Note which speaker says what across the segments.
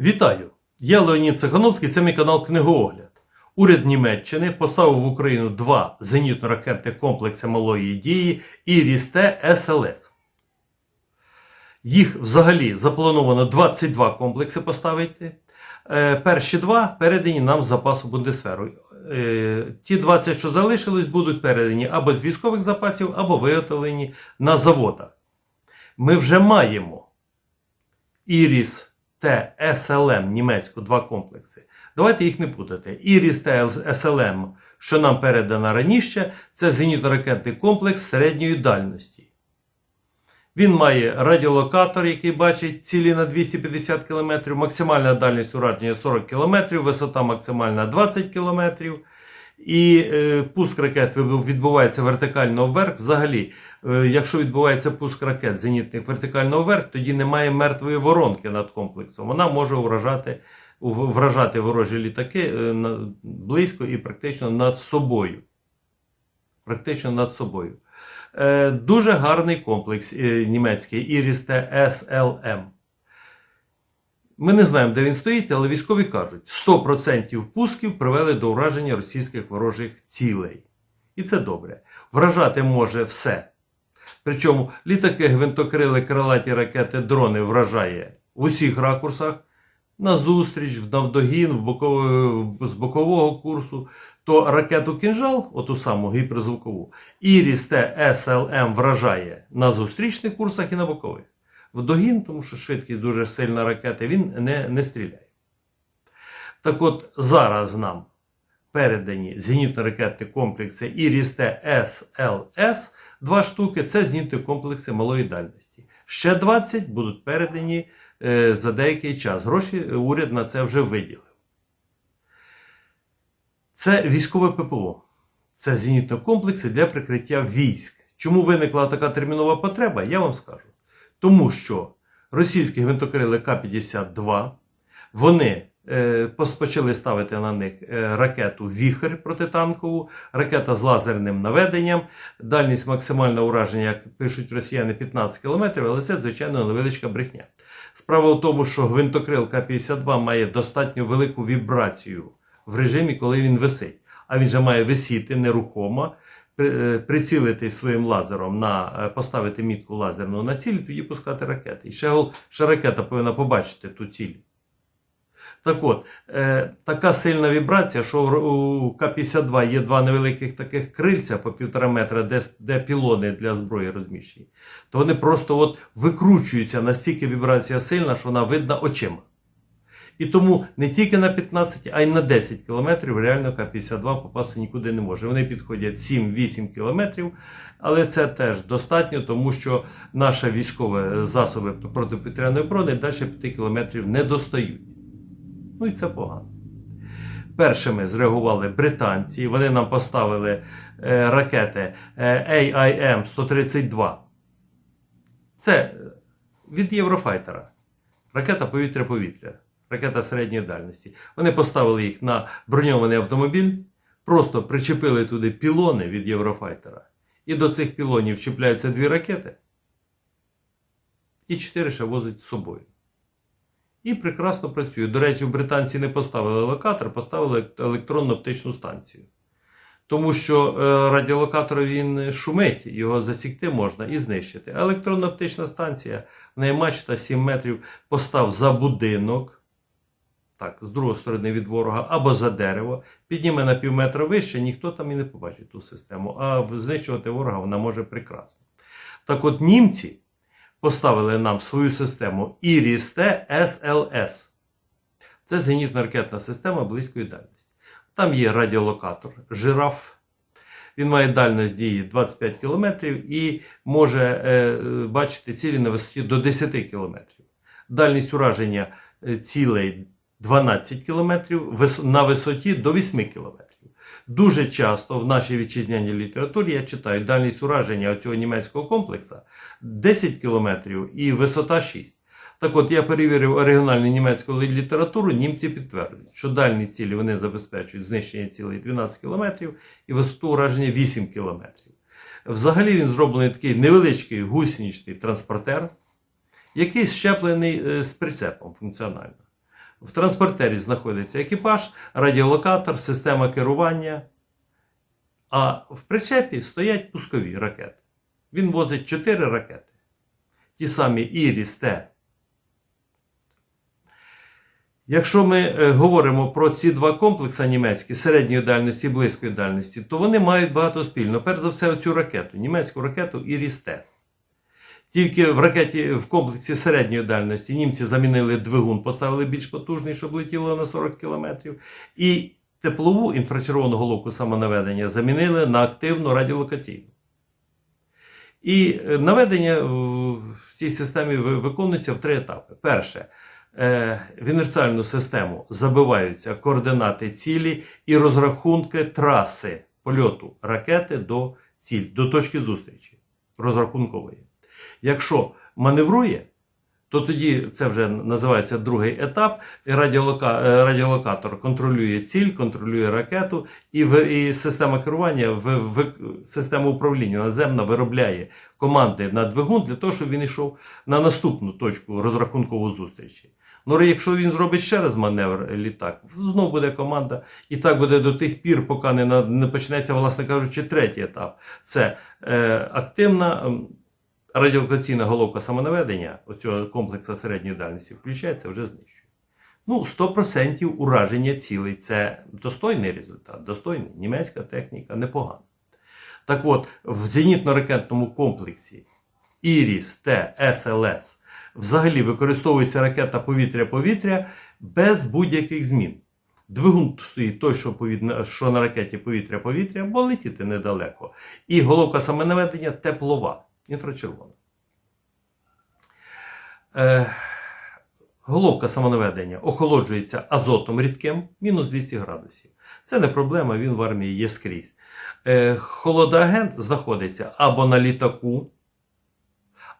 Speaker 1: Вітаю! Я Леонід Цехановський, це мій канал Книгоогляд. Уряд Німеччини поставив в Україну два зенітно-ракетні комплекси малої дії Іріс-Т СЛС. Їх взагалі заплановано 22 комплекси поставити. Е, Перші два передані нам з запасу Бундесферу. Е, Ті 20, що залишились, будуть передані або з військових запасів, або виготовлені на заводах. Ми вже маємо Іріс Т СЛМ німецьку два комплекси. Давайте їх не путати. Іріс та СЛМ, що нам передано раніше, це зенітно-ракетний комплекс середньої дальності. Він має радіолокатор, який бачить цілі на 250 км, максимальна дальність ураження 40 км, висота максимальна 20 км. І е, пуск ракет відбувається вертикально вверх. Взагалі, е, якщо відбувається пуск ракет зенітних вертикально вверх, тоді немає мертвої воронки над комплексом. Вона може вражати, вражати ворожі літаки е, близько і практично над собою. Практично над собою. Е, Дуже гарний комплекс е, німецький Іріс-Т SLM. Ми не знаємо, де він стоїть, але військові кажуть, 100% пусків привели до ураження російських ворожих цілей. І це добре. Вражати може все. Причому літаки, гвинтокрили, крилаті ракети, дрони вражає в усіх ракурсах, назустріч, навдогін, в боково- з бокового курсу, то ракету кінжал, оту саму гіперзвукову, Іріс Т СЛМ вражає на зустрічних курсах і на бокових. Вдогін, тому що швидкість дуже сильна ракети, він не, не стріляє. Так от зараз нам передані зенітно-ракетні комплекси Іріс Т СЛС, два штуки це зенітні комплекси малої дальності. Ще 20 будуть передані е, за деякий час. Гроші уряд на це вже виділив. Це військове ППО. Це зенітні комплекси для прикриття військ. Чому виникла така термінова потреба, я вам скажу. Тому що російські гвинтокрили К-52, вони е, почали ставити на них е, ракету Віхер протитанкову, ракета з лазерним наведенням, дальність максимального ураження, як пишуть росіяни, 15 км, але це, звичайно, невеличка брехня. Справа в тому, що гвинтокрил К-52 має достатньо велику вібрацію в режимі, коли він висить. А він же має висіти нерухомо, прицілити своїм лазером на е, поставити мітку лазерну на ціль, тоді пускати ракети. І ще, ще ракета повинна побачити ту ціль. Так от, е, така сильна вібрація, що у К-52 є два невеликих таких крильця по півтора метра, де, де пілони для зброї розміщені, то вони просто от викручуються настільки вібрація сильна, що вона видна очима. І тому не тільки на 15, а й на 10 кілометрів реально К-52 попасти нікуди не може. Вони підходять 7-8 кілометрів, але це теж достатньо, тому що наші військові засоби протиповітряної оборони далі 5 кілометрів не достають. Ну і це погано. Першими зреагували британці, вони нам поставили е, ракети е, AIM-132. Це від Єврофайтера. Ракета повітря-повітря, ракета середньої дальності. Вони поставили їх на броньований автомобіль, просто причепили туди пілони від Єврофайтера. І до цих пілонів чіпляються дві ракети, і чотири ще возить з собою. І прекрасно працює. До речі, британці не поставили локатор, поставили електронно-оптичну станцію. Тому що е, радіолокатор він шумить, його засікти можна і знищити. А електронно-оптична станція, в неї мачта 7 метрів, постав за будинок, так, з другої сторони від ворога, або за дерево, підніме на пів метра вище, ніхто там і не побачить ту систему. А знищувати ворога вона може прекрасно. Так от німці поставили нам свою систему Iris-T SLS. Це зенітно-ракетна система близької дальності. Там є радіолокатор, жираф. Він має дальність дії 25 км і може е, бачити цілі на висоті до 10 км. Дальність ураження е, цілей 12 км, на висоті до 8 км. Дуже часто в нашій вітчизняній літературі я читаю дальність ураження цього німецького комплексу 10 км і висота 6. Так от я перевірив оригінальну німецьку літературу, німці підтверджують, що дальні цілі вони забезпечують знищення цілей 12 км і висоту ураження 8 км. Взагалі він зроблений такий невеличкий гусеничний транспортер, який щеплений е, з прицепом функціонально. В транспортері знаходиться екіпаж, радіолокатор, система керування. А в причепі стоять пускові ракети. Він возить 4 ракети. Ті самі Іріс Т. Якщо ми е, говоримо про ці два комплекси німецькі середньої дальності і близької дальності, то вони мають багато спільного. Перш за все, цю ракету, німецьку ракету Іріс Т. Тільки в ракеті в комплексі середньої дальності німці замінили двигун, поставили більш потужний, щоб летіло на 40 км. І теплову інфрачервону головку самонаведення замінили на активну радіолокаційну. І е, наведення в цій системі виконується в три етапи. Перше, е, в інерціальну систему забиваються координати цілі і розрахунки траси польоту ракети до цілі, до точки зустрічі розрахункової. Якщо маневрує, то тоді це вже називається другий етап. Радіолока... е, радіолокатор контролює ціль, контролює ракету, і, в... і система керування, в... В... система управління наземна виробляє команди на двигун для того, щоб він йшов на наступну точку розрахункову зустрічі. Ну, якщо він зробить ще раз маневр літак, знову буде команда, і так буде до тих пір, поки не, не почнеться, власне кажучи, третій етап. Це е, активна радіолокаційна головка самонаведення оцього комплексу середньої дальності включається, вже знищує. Ну, 100% ураження цілей це достойний результат, достойний. Німецька техніка непогана. Так от, в зенітно-ракетному комплексі Іріс Т СЛС взагалі використовується ракета повітря-повітря без будь-яких змін. Двигун стоїть той, що, повід- що на ракеті повітря-повітря, бо летіти недалеко. І головка самонаведення теплова, інфрачервона. Е, головка самонаведення охолоджується азотом рідким, мінус 200 градусів. Це не проблема, він в армії є скрізь. Е, холодоагент знаходиться або на літаку,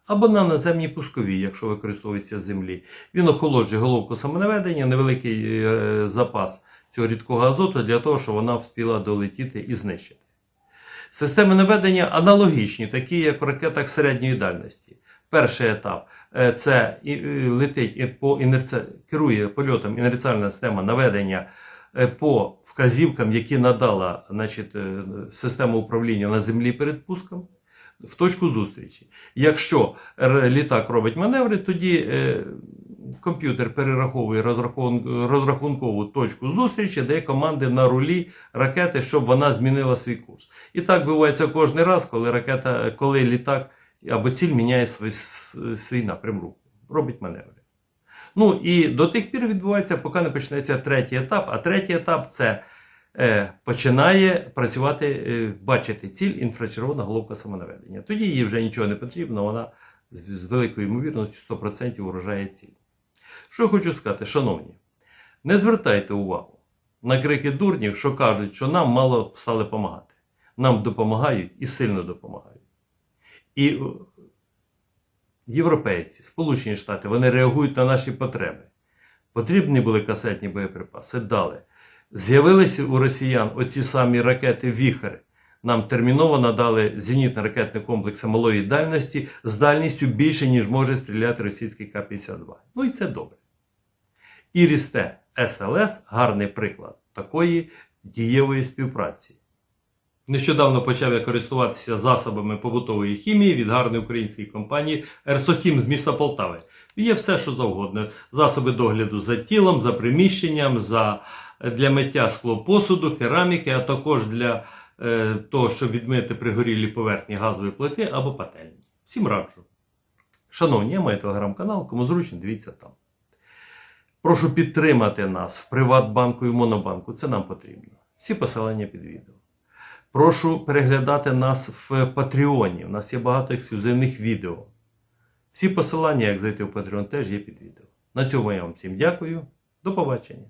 Speaker 1: або на наземній пусковій, якщо використовується землі. Він охолоджує головку самонаведення, невеликий е, запас цього рідкого азоту для того, щоб вона встигла долетіти і знищити. Системи наведення аналогічні, такі як в ракетах середньої дальності. Перший етап е, це і летить по інерці... керує польотом інерціальна система наведення е, по вказівкам, які надала значить, е, система управління на землі перед пуском, в точку зустрічі. Якщо літак робить маневри, тоді е, комп'ютер перераховує розрахун- розрахункову точку зустрічі, дає команди на рулі ракети, щоб вона змінила свій курс. І так відбувається кожен раз, коли ракета, коли літак або ціль міняє свій, свій напрям руху, робить маневри. Ну і до тих пір відбувається, поки не почнеться третій етап. А третій етап це е, починає працювати, е, бачити ціль інфрачервона головка самонаведення. Тоді їй вже нічого не потрібно, вона з, з великою ймовірністю 100% вражає ціль. Що хочу сказати, шановні, не звертайте увагу на крики дурнів, що кажуть, що нам мало стали допомагати. Нам допомагають і сильно допомагають. І е, європейці, Сполучені Штати, вони реагують на наші потреби. Потрібні були касетні боєприпаси, дали. З'явилися у росіян оці самі ракети Віхер. Нам терміново надали зенітно-ракетні комплекси малої дальності з дальністю більше, ніж може стріляти російський К-52. Ну і це добре. Іріс Т СЛС гарний приклад такої дієвої співпраці. Нещодавно почав я користуватися засобами побутової хімії від гарної української компанії Ерсохім з міста Полтави. Є все, що завгодно. Засоби догляду за тілом, за приміщенням, за, для миття склопосуду, кераміки, а також для того, щоб відмити пригорілі поверхні газової плити або пательні. Всім раджу. Шановні, я маю телеграм-канал, кому зручно, дивіться там. Прошу підтримати нас в Приватбанку і в Монобанку. Це нам потрібно. Всі посилання під відео. Прошу переглядати нас в Патреоні. У нас є багато ексклюзивних відео. Всі посилання, як зайти в Patreon, теж є під відео. На цьому я вам всім дякую. До побачення.